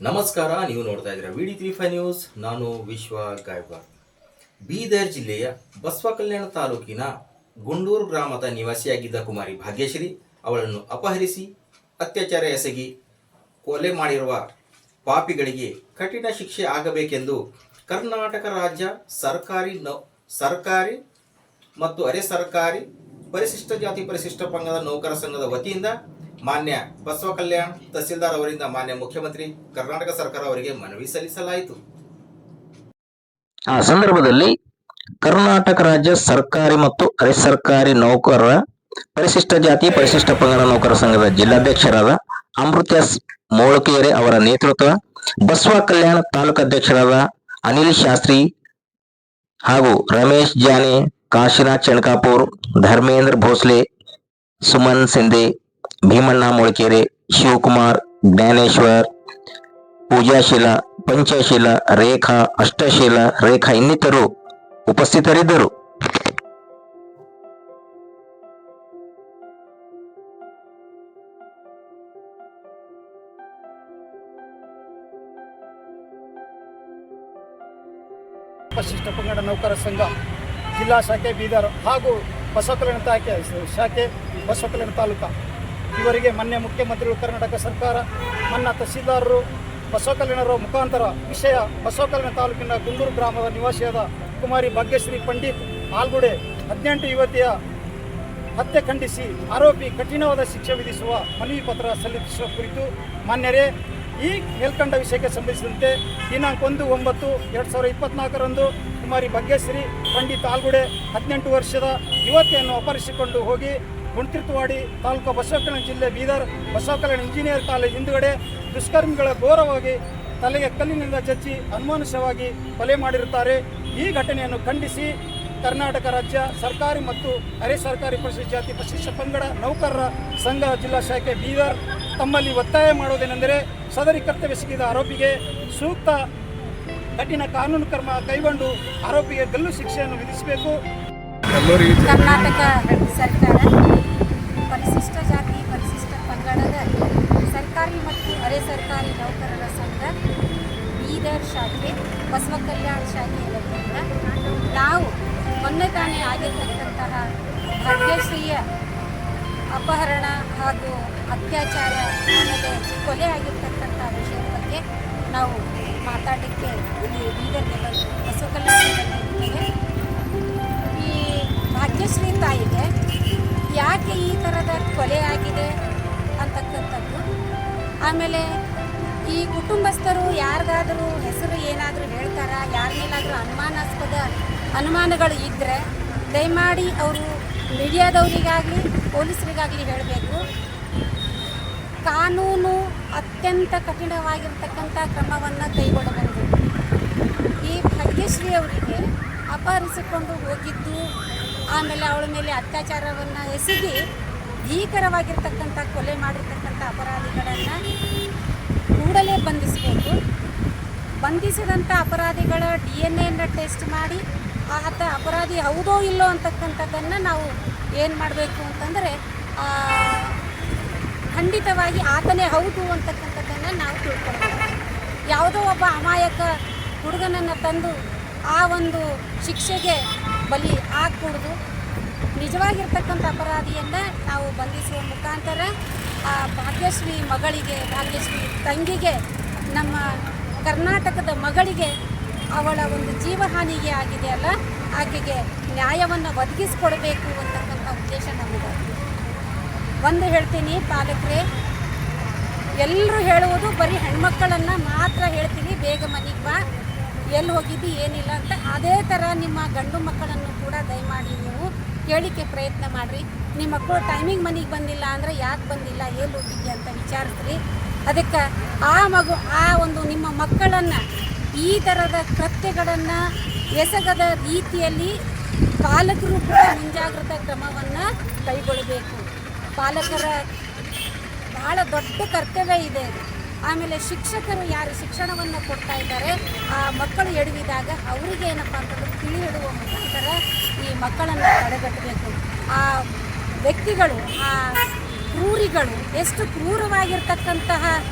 ನಮಸ್ಕಾರ, ನೀವು ನೋಡ್ತಾ ಇದ್ದೀರಾ V D three five news ನಾನು ವಿಶ್ವ ಗಾಯ್ವಾರ್ ಬೀದರ್ ಜಿಲ್ಲೆಯ ಬಸವ ಕಲ್ಯಾಣ ತಾಲೂಕಿನ ಗುಂಡೂರು ಗ್ರಾಮದ ನಿವಾಸಿಯಾಗಿದ್ದ ಕುಮಾರಿ ಭಾಗ್ಯಶ್ರೀ ಅವಳನ್ನು ಅಪಹರಿಸಿ ಅತ್ಯಾಚಾರ ಎಸಗಿ ಕೊಲೆ ಮಾಡಿರುವ ಪಾಪಿಗಳಿಗೆ ಕಠಿಣ ಶಿಕ್ಷೆ ಆಗಬೇಕೆಂದು ಕರ್ನಾಟಕ ರಾಜ್ಯ ಸರ್ಕಾರಿ ನೌ, ಸರ್ಕಾರಿ ಮತ್ತು ಅರೆ ಸರ್ಕಾರಿ ಪರಿಶಿಷ್ಟ ಜಾತಿ ಪರಿಶಿಷ್ಟ ಪಂಗದ ನೌಕರ ಸಂಘದ ವತಿಯಿಂದ ಮಾನ್ಯ ಬಸವ ಕಲ್ಯಾಣ್ ತಹಸೀಲ್ದಾರ್ ಅವರಿಂದ ಮಾನ್ಯ ಮುಖ್ಯಮಂತ್ರಿ ಕರ್ನಾಟಕ ಸರ್ಕಾರ ಅವರಿಗೆ ಮನವಿ ಸಲ್ಲಿಸಲಾಯಿತು. ಆ ಸಂದರ್ಭದಲ್ಲಿ ಕರ್ನಾಟಕ ರಾಜ್ಯ ಸರ್ಕಾರಿ ಮತ್ತು ಅರೆ ಸರ್ಕಾರಿ ನೌಕರರ ಪರಿಶಿಷ್ಟ ಜಾತಿ, ಪರಿಶಿಷ್ಟ ಪಂಗಡ ನೌಕರ ಸಂಘದ ಜಿಲ್ಲಾಧ್ಯಕ್ಷರಾದ ಅಮೃತ ಮೋಳಕೇರೆ ಅವರ ನೇತೃತ್ವ, ಬಸವ ಕಲ್ಯಾಣ ತಾಲೂಕು ಅಧ್ಯಕ್ಷರಾದ ಅನಿಲ್ ಶಾಸ್ತ್ರಿ ಹಾಗೂ ರಮೇಶ್ ಜಾನೆ, ಕಾಶಿನಾಥ್ ಚಣಕಾಪುರ್, ಧರ್ಮೇಂದ್ರ ಭೋಸ್ಲೆ, ಸುಮನ್ ಸಿಂಧೆ ಭೀಮಣ್ಣ ಮೊಳಕೆರೆ ಶಿವಕುಮಾರ್, ಜ್ಞಾನೇಶ್ವರ್, ಪೂಜಾಶೀಲ, ಪಂಚಶೀಲ, ರೇಖಾ, ಅಷ್ಟಶೀಲ, ರೇಖಾ ಇನ್ನಿತರು ಉಪಸ್ಥಿತರಿದ್ದರು. ಪರಿಶಿಷ್ಟ ಪಂಗಡ ನೌಕರ ಸಂಘ, ಜಿಲ್ಲಾ ಶಾಖೆ ಬೀದರ್ ಹಾಗೂ ಬಸವ ಕಲ್ಯಾಣ ತಾಕೆ ಶಾಖೆ ಬಸವ ಕಲ್ಯಾಣ ತಾಲೂಕು. ಇವರಿಗೆ ಮೊನ್ನೆ ಮುಖ್ಯಮಂತ್ರಿಗಳು, ಕರ್ನಾಟಕ ಸರ್ಕಾರ ಮನ್ನ ತಹಸೀಲ್ದಾರರು, ಬಸವಕಲ್ಯಾಣರ ಮುಖಾಂತರ ವಿಷಯ ಬಸವಕಲ್ಯಾಣ ತಾಲೂಕಿನ ಗುಂಡೂರು ಗ್ರಾಮದ ನಿವಾಸಿಯಾದ ಕುಮಾರಿ ಭಾಗ್ಯಶ್ರೀ ಪಂಡಿತ್ ಆಲ್ಗುಡೆ ಹದಿನೆಂಟು ಯುವತಿಯ ಹತ್ಯೆ ಖಂಡಿಸಿ ಆರೋಪಿ ಕಠಿಣವಾದ ಶಿಕ್ಷೆ ವಿಧಿಸುವ ಮನವಿ ಪತ್ರ ಸಲ್ಲಿಸುವ ಕುರಿತು ಮಾನ್ಯರೇ, ಈ ಮೇಲ್ಕಂಡ ವಿಷಯಕ್ಕೆ ಸಂಬಂಧಿಸಿದಂತೆ ದಿನಾಂಕ ಒಂದು ಒಂಬತ್ತು ಎರಡು ಸಾವಿರದ ಇಪ್ಪತ್ನಾಲ್ಕರಂದು ಕುಮಾರಿ ಭಾಗ್ಯಶ್ರೀ ಪಂಡಿತ್ ಆಲ್ಗುಡೆ ಹದಿನೆಂಟು ವರ್ಷದ ಯುವತಿಯನ್ನು ಅಪಹರಿಸಿಕೊಂಡು ಹೋಗಿ ಗುಂಡ್ತಿರ್ತವಾಡಿ ತಾಲೂಕು ಬಸವಕಲ್ಯಾಣ ಜಿಲ್ಲೆ ಬೀದರ್ ಬಸವಕಲ್ಯಾಣ ಇಂಜಿನಿಯರ್ ಕಾಲೇಜ್ ಹಿಂದುಗಡೆ ದುಷ್ಕರ್ಮಿಗಳ ಘೋರವಾಗಿ ತಲೆಗೆ ಕಲ್ಲಿನಿಂದ ಚಚ್ಚಿ ಅನುಮಾನುಷವಾಗಿ ಕೊಲೆ ಮಾಡಿರುತ್ತಾರೆ. ಈ ಘಟನೆಯನ್ನು ಖಂಡಿಸಿ ಕರ್ನಾಟಕ ರಾಜ್ಯ ಸರ್ಕಾರಿ ಮತ್ತು ಅರೆ ಸರ್ಕಾರಿ ಪರಿಶಿಷ್ಟ ಜಾತಿ ಪರಿಶಿಷ್ಟ ಪಂಗಡ ನೌಕರರ ಸಂಘ ಜಿಲ್ಲಾ ಶಾಖೆ ಬೀದರ್ ತಮ್ಮಲ್ಲಿ ಒತ್ತಾಯ ಮಾಡುವುದೇನೆಂದರೆ ಸದರಿ ಕರ್ತವ್ಯ ಸಿಕ್ಕಿದ ಆರೋಪಿಗೆ ಸೂಕ್ತ ಕಠಿಣ ಕಾನೂನು ಕ್ರಮ ಕೈಗೊಂಡು ಆರೋಪಿಗೆ ಗಲ್ಲು ಶಿಕ್ಷೆಯನ್ನು ವಿಧಿಸಬೇಕು. ಕರ್ನಾಟಕ ಸರ್ಕಾರ ಪರಿಶಿಷ್ಟ ಜಾತಿ, ಪರಿಶಿಷ್ಟ ಪಂಗಡದ ಸರ್ಕಾರಿ ಮತ್ತು ಅರೆ ಸರ್ಕಾರಿ ನೌಕರರ ಸಂಘ, ಬೀದರ್ ಶಾಖೆ, ಬಸವ ಕಲ್ಯಾಣ ಶಾಖೆ ನಾವು ಮೊನ್ನೆ ತಾನೇ ಆಗಿರ್ತಕ್ಕಂತಹ ಭಾಗ್ಯಶ್ರೀಯ ಅಪಹರಣ ಹಾಗೂ ಅತ್ಯಾಚಾರ ಆಮೇಲೆ ಕೊಲೆ ಆಗಿರ್ತಕ್ಕಂಥ ವಿಷಯದ ಬಗ್ಗೆ ನಾವು ಮಾತಾಡಲಿಕ್ಕೆ ಇಲ್ಲಿ ಬೀದರ್ಗೆ ಬಂದು ಬಸವ ಕಲ್ಯಾಣಕ್ಕೆ ಯಾಕೆ ಈ ಥರದ ಕೊಲೆ ಆಗಿದೆ ಅಂತಕ್ಕಂಥದ್ದು. ಆಮೇಲೆ ಈ ಕುಟುಂಬಸ್ಥರು ಯಾರಿಗಾದರೂ ಹೆಸರು ಏನಾದರೂ ಹೇಳ್ತಾರ, ಯಾರ ಮೇಲಾದರೂ ಅನುಮಾನಾಸ್ಪದ ಅನುಮಾನಗಳು ಇದ್ದರೆ ದಯಮಾಡಿ ಅವರು ಮೀಡಿಯಾದವರಿಗಾಗಲಿ, ಪೊಲೀಸರಿಗಾಗಲಿ ಹೇಳಬೇಕು. ಕಾನೂನು ಅತ್ಯಂತ ಕಠಿಣವಾಗಿರ್ತಕ್ಕಂಥ ಕ್ರಮವನ್ನು ಕೈಗೊಳ್ಳಬಹುದು. ಈ ಭಾಗ್ಯಶ್ರೀ ಅವರಿಗೆ ಅಪಹರಿಸಿಕೊಂಡು ಹೋಗಿದ್ದು ಆಮೇಲೆ ಅವಳ ಮೇಲೆ ಅತ್ಯಾಚಾರವನ್ನು ಎಸಗಿ ಭೀಕರವಾಗಿರ್ತಕ್ಕಂಥ ಕೊಲೆ ಮಾಡಿರ್ತಕ್ಕಂಥ ಅಪರಾಧಿಗಳನ್ನು ಕೂಡಲೇ ಬಂಧಿಸಬೇಕು. ಬಂಧಿಸಿದಂಥ ಅಪರಾಧಿಗಳ ಡಿ ಎನ್ ಎಯನ್ನು ಟೆಸ್ಟ್ ಮಾಡಿ ಆತ ಅಪರಾಧಿ ಹೌದೋ ಇಲ್ಲೋ ಅಂತಕ್ಕಂಥದ್ದನ್ನು ನಾವು ಏನು ಮಾಡಬೇಕು ಅಂತಂದರೆ ಖಂಡಿತವಾಗಿ ಆತನೇ ಹೌದು ಅಂತಕ್ಕಂಥದ್ದನ್ನು ನಾವು ತಿಳ್ಕೊಳ್ಬೇಕು. ಯಾವುದೋ ಒಬ್ಬ ಅಮಾಯಕ ಹುಡುಗನನ್ನು ತಂದು ಆ ಒಂದು ಶಿಕ್ಷೆಗೆ ಬಲಿ ಆಗಕೂಡ್ದು. ನಿಜವಾಗಿರ್ತಕ್ಕಂಥ ಅಪರಾಧಿಯನ್ನು ನಾವು ಬಂಧಿಸುವ ಮುಖಾಂತರ ಆ ಭಾಗ್ಯಶ್ರೀ ಮಗಳಿಗೆ, ಭಾಗ್ಯಶ್ರೀ ತಂಗಿಗೆ, ನಮ್ಮ ಕರ್ನಾಟಕದ ಮಗಳಿಗೆ ಅವಳ ಒಂದು ಜೀವಹಾನಿಗೆ ಆಗಿದೆ ಅಲ್ಲ? ಆಕೆಗೆ ನ್ಯಾಯವನ್ನು ಒದಗಿಸ್ಕೊಡ್ಬೇಕು ಅಂತಕ್ಕಂಥ ಉದ್ದೇಶ ನಮಗೆ ಒಂದು ಹೇಳ್ತೀನಿ ಪಾಲಕರೇ ಎಲ್ಲರೂ ಹೇಳುವುದು ಬರೀ ಹೆಣ್ಮಕ್ಕಳನ್ನು ಮಾತ್ರ ಹೇಳ್ತೀನಿ, ಬೇಗ ಮನೆಗೆ ಬಾ. ಎಲ್ಲಿ ಹೋಗಿದ್ದಿ, ಏನಿಲ್ಲ ಅಂತ ಅದೇ ಥರ ನಿಮ್ಮ ಗಂಡು ಮಕ್ಕಳನ್ನು ಕೂಡ ದಯಮಾಡಿ ನೀವು ಕೇಳಿಕೆ ಪ್ರಯತ್ನ ಮಾಡಿರಿ. ನಿಮ್ಮ ಮಕ್ಕಳು ಟೈಮಿಂಗ್ ಮನೆಗೆ ಬಂದಿಲ್ಲ ಅಂದರೆ ಯಾಕೆ ಬಂದಿಲ್ಲ ಎಲ್ಲಿ ಹೋಗಿದ್ದೆ ಅಂತ ವಿಚಾರಿಸ್ರಿ. ಅದಕ್ಕೆ ಆ ಮಗು, ಆ ಒಂದು ನಿಮ್ಮ ಮಕ್ಕಳನ್ನು ಈ ಥರದ ಕೃತ್ಯಗಳನ್ನು ಎಸಗದ ರೀತಿಯಲ್ಲಿ ಪಾಲಕರು ಕೂಡ ಮುಂಜಾಗ್ರತಾ ಕ್ರಮವನ್ನು ಕೈಗೊಳ್ಳಬೇಕು. ಪಾಲಕರ ಭಾಳ ದೊಡ್ಡ ಕರ್ತವ್ಯ ಇದು. ಆಮೇಲೆ ಶಿಕ್ಷಕರು ಯಾರು ಶಿಕ್ಷಣವನ್ನು ಕೊಡ್ತಾ ಇದ್ದಾರೆ, ಆ, ಮಕ್ಕಳು ಎಡವಿದಾಗ ಅವರಿಗೆ ಏನಪ್ಪ ಅಂತಂದ್ರೆ ತಿಳಿ ಹಿಡುವ ಮುಖಾಂತರ ಈ ಮಕ್ಕಳನ್ನು ತಡೆಗಟ್ಟಬೇಕು. ಆ, ವ್ಯಕ್ತಿಗಳು, ಆ, ಕ್ರೂರಿಗಳು, ಎಷ್ಟು ಕ್ರೂರವಾಗಿರ್ತಕ್ಕಂತಹ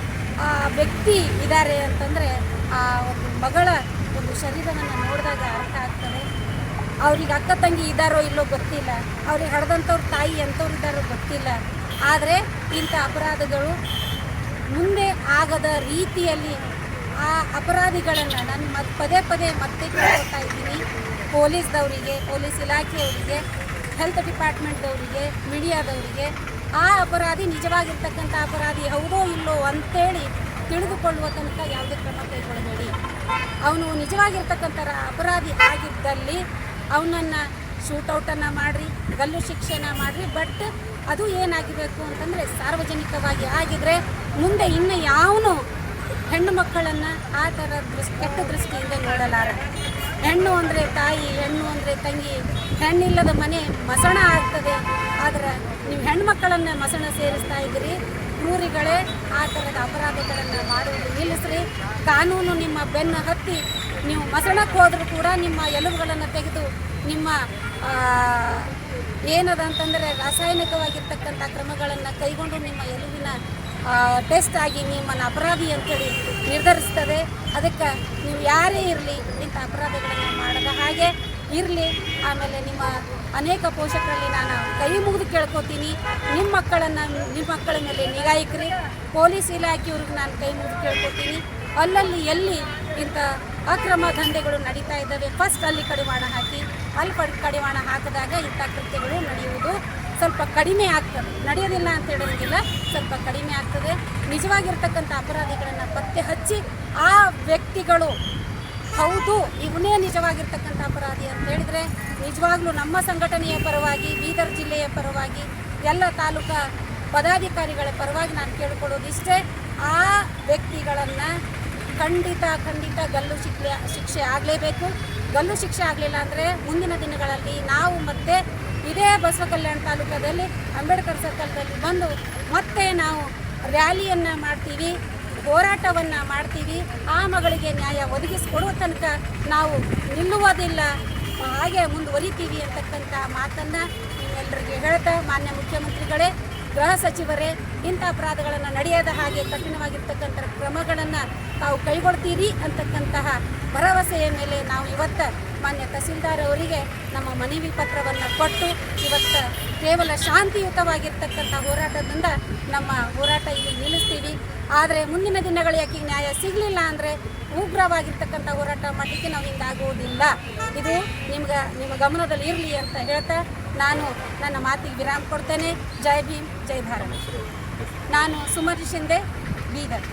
ವ್ಯಕ್ತಿ ಇದ್ದಾರೆ ಅಂತಂದರೆ, ಆ, ಒಂದು ಮಗಳ ಒಂದು ಶರೀರವನ್ನು ನೋಡಿದಾಗ ಅರ್ಥ ಆಗ್ತದೆ. ಅವ್ರಿಗೆ ಅಕ್ಕ ತಂಗಿ ಇದ್ದಾರೋ ಇಲ್ಲೋ ಗೊತ್ತಿಲ್ಲ, ಅವ್ರಿಗೆ ಹಡ್ದಂಥವ್ರ ತಾಯಿ ಎಂಥವ್ರು ಇದ್ದಾರೋ ಗೊತ್ತಿಲ್ಲ. ಆದರೆ ಇಂಥ ಅಪರಾಧಗಳು ಮುಂದೆ ಆಗದ ರೀತಿಯಲ್ಲಿ ಆ ಅಪರಾಧಿಗಳನ್ನು ನಾನು ಮತ್ತೆ ಪದೇ ಪದೇ ಮತ್ತೆ ಕೇಳ್ಕೊತಾ ಇದ್ದೀನಿ. ಪೊಲೀಸ್ದವರಿಗೆ, ಪೊಲೀಸ್ ಇಲಾಖೆಯವರಿಗೆ ಹೆಲ್ತ್ ಡಿಪಾರ್ಟ್ಮೆಂಟ್ದವರಿಗೆ ಮೀಡಿಯಾದವರಿಗೆ ಆ ಅಪರಾಧಿ ನಿಜವಾಗಿರ್ತಕ್ಕಂಥ ಅಪರಾಧಿ ಹೌದೋ ಇಲ್ಲೋ ಅಂತೇಳಿ ತಿಳಿದುಕೊಳ್ಳುವ ತನಕ ಯಾವುದೇ ಕ್ರಮ ಕೈಗೊಳ್ಳಬೇಡಿ. ಅವನು ನಿಜವಾಗಿರ್ತಕ್ಕಂಥ ಅಪರಾಧಿ ಆಗಿದ್ದಲ್ಲಿ ಅವನನ್ನು ಶೂಟೌಟನ್ನು ಮಾಡಿರಿ, ಗಲ್ಲು ಶಿಕ್ಷೆನ ಮಾಡಿರಿ ಬಟ್ ಅದು ಏನಾಗಿರಬೇಕು ಅಂತಂದರೆ ಸಾರ್ವಜನಿಕವಾಗಿ ಆಗಿದ್ರೆ ಮುಂದೆ ಇನ್ನು ಯಾವನು ಹೆಣ್ಣು ಮಕ್ಕಳನ್ನು ಆ ಥರ ದೃಷ್ಟಿ, ಕೆಟ್ಟ ದೃಷ್ಟಿಯಿಂದ ನೋಡಲಾರ ಹೆಣ್ಣು ಅಂದರೆ ತಾಯಿ, ಹೆಣ್ಣು ಅಂದರೆ ತಂಗಿ, ಹೆಣ್ಣಿಲ್ಲದ ಮನೆ ಮಸಣ ಆಗ್ತದೆ. ಆದರೆ ನೀವು ಹೆಣ್ಣು ಮಕ್ಕಳನ್ನು ಮಸಣ ಸೇರಿಸ್ತಾ ಇದ್ದೀರಿ ಕ್ರೂರಿಗಳೇ ಆ ಥರದ ಅಪರಾಧಗಳನ್ನು ಮಾಡುವುದು ನಿಲ್ಲಿಸ್ರಿ. ಕಾನೂನು ನಿಮ್ಮ ಬೆನ್ನು ಹತ್ತಿ ನೀವು ಮಸಣಕ್ಕೆ ಹೋದರೂ ಕೂಡ ನಿಮ್ಮ ಎಲುಬುಗಳನ್ನು ತೆಗೆದು ನಿಮ್ಮ ಏನದ ಅಂತಂದರೆ ರಾಸಾಯನಿಕವಾಗಿರ್ತಕ್ಕಂಥ ಕ್ರಮಗಳನ್ನು ಕೈಗೊಂಡು ನಿಮ್ಮ ಎಲುವಿನ ಟೆಸ್ಟ್ ಆಗಿ ನಿಮ್ಮನ್ನು ಅಪರಾಧಿ ಅಂತೇಳಿ ನಿರ್ಧರಿಸ್ತದೆ. ಅದಕ್ಕೆ ನೀವು ಯಾರೇ ಇರಲಿ ಇಂಥ ಅಪರಾಧಗಳನ್ನು ಮಾಡದ ಹಾಗೆ ಇರಲಿ. ಆಮೇಲೆ ನಿಮ್ಮ ಅನೇಕ ಪೋಷಕರಲ್ಲಿ ನಾನು ಕೈ ಮುಗಿದು ಕೇಳ್ಕೊತೀನಿ. ನಿಮ್ಮ ಮಕ್ಕಳನ್ನು, ನಿಮ್ಮ ಮಕ್ಕಳ ಮೇಲೆ ನಿಗಾ ಇಕ್ಕಿರಿ ಪೊಲೀಸ್ ಇಲಾಖೆಯವ್ರಿಗೆ ನಾನು ಕೈ ಮುಗಿದು ಕೇಳ್ಕೊತೀನಿ. ಅಲ್ಲಲ್ಲಿ ಎಲ್ಲಿ ಇಂಥ ಅಕ್ರಮ ದಂಧೆಗಳು ನಡೀತಾ ಇದ್ದಾವೆ. ಫಸ್ಟ್ ಅಲ್ಲಿ ಕಡಿವಾಣ ಹಾಕಿ, ಅಲ್ಲಿ ಕಡಿ ಕಡಿವಾಣ ಹಾಕಿದಾಗ ಇಂಥ ಕೃತ್ಯಗಳು ನಡೆಯುವುದು ಸ್ವಲ್ಪ ಕಡಿಮೆ ಆಗ್ತದೆ. ನಡೆಯೋದಿಲ್ಲ ಅಂತ ಹೇಳೋದಿಲ್ಲ, ಸ್ವಲ್ಪ ಕಡಿಮೆ ಆಗ್ತದೆ. ನಿಜವಾಗಿರ್ತಕ್ಕಂಥ ಅಪರಾಧಿಗಳನ್ನು ಪತ್ತೆ ಹಚ್ಚಿ ಆ ವ್ಯಕ್ತಿಗಳು ಹೌದು, ಇವನೇ ನಿಜವಾಗಿರ್ತಕ್ಕಂಥ ಅಪರಾಧಿ ಅಂತ ಹೇಳಿದರೆ ನಿಜವಾಗ್ಲೂ ನಮ್ಮ ಸಂಘಟನೆಯ ಪರವಾಗಿ, ಬೀದರ್ ಜಿಲ್ಲೆಯ ಪರವಾಗಿ, ಎಲ್ಲ ತಾಲೂಕಾ ಪದಾಧಿಕಾರಿಗಳ ಪರವಾಗಿ ನಾನು ಕೇಳಿಕೊಳ್ಳೋದಿಷ್ಟೇ, ಆ ವ್ಯಕ್ತಿಗಳನ್ನು ಖಂಡಿತ ಖಂಡಿತ ಗಲ್ಲು ಶಿಕ್ಷೆ ಶಿಕ್ಷೆ ಆಗಲೇಬೇಕು. ಗಲ್ಲು ಶಿಕ್ಷೆ ಆಗಲಿಲ್ಲ ಅಂದರೆ ಮುಂದಿನ ದಿನಗಳಲ್ಲಿ ನಾವು ಮತ್ತೆ ಇದೇ ಬಸವ ಕಲ್ಯಾಣ ತಾಲೂಕದಲ್ಲಿ ಅಂಬೇಡ್ಕರ್ ಸರ್ಕಲ್ದಲ್ಲಿ ಬಂದು ಮತ್ತೆ ನಾವು ರ್ಯಾಲಿಯನ್ನು ಮಾಡ್ತೀವಿ, ಹೋರಾಟವನ್ನು ಮಾಡ್ತೀವಿ. ಆ ಮಗಳಿಗೆ ನ್ಯಾಯ ಒದಗಿಸಿಕೊಡುವ ತನಕ ನಾವು ನಿಲ್ಲುವುದಿಲ್ಲ. ಹಾಗೆ ಮುಂದುವರಿತೀವಿ ಅಂತಕ್ಕಂಥ ಮಾತನ್ನು ನಿಮ್ಮೆಲ್ಲರಿಗೆ ಹೇಳ್ತಾ, ಮಾನ್ಯ ಮುಖ್ಯಮಂತ್ರಿಗಳೇ ಗೃಹ ಸಚಿವರೇ, ಇಂಥ ಅಪರಾಧಗಳನ್ನು ನಡೆಯದ ಹಾಗೆ ಕಠಿಣವಾಗಿರ್ತಕ್ಕಂಥ ಕ್ರಮಗಳನ್ನು ತಾವು ಕೈಗೊಳ್ತೀರಿ ಅಂತಕ್ಕಂತಹ ಭರವಸೆಯ ಮೇಲೆ ನಾವು ಇವತ್ತು ಮಾನ್ಯ ತಹಸೀಲ್ದಾರ್ ಅವರಿಗೆ ನಮ್ಮ ಮನವಿ ಪತ್ರವನ್ನು ಕೊಟ್ಟು ಇವತ್ತು ಕೇವಲ ಶಾಂತಿಯುತವಾಗಿರ್ತಕ್ಕಂಥ ಹೋರಾಟದಿಂದ ನಮ್ಮ ಹೋರಾಟ ಇಲ್ಲಿ ನಿಲ್ಲಿಸ್ತೀವಿ. ಆದರೆ ಮುಂದಿನ ದಿನಗಳು ಯಾಕೆ ನ್ಯಾಯ ಸಿಗಲಿಲ್ಲ ಅಂದರೆ ಉಗ್ರವಾಗಿರ್ತಕ್ಕಂಥ ಹೋರಾಟ ಮಾಡಲಿಕ್ಕೆ ನಾವು ಹಿಂಗಾಗುವುದಿಲ್ಲ. ಇದು ನಿಮ್ಗೆ, ನಿಮ್ಮ ಗಮನದಲ್ಲಿ ಇರಲಿ ಅಂತ ಹೇಳ್ತಾ ನಾನು ನನ್ನ ಮಾತಿಗೆ ವಿರಾಮ ಕೊಡ್ತೇನೆ. ಜೈ ಭೀಮ್ ಜೈ ಭಾರತ್. ನಾನು ಸುಮತಿ ಶಿಂದೆ ಬೀದರ್.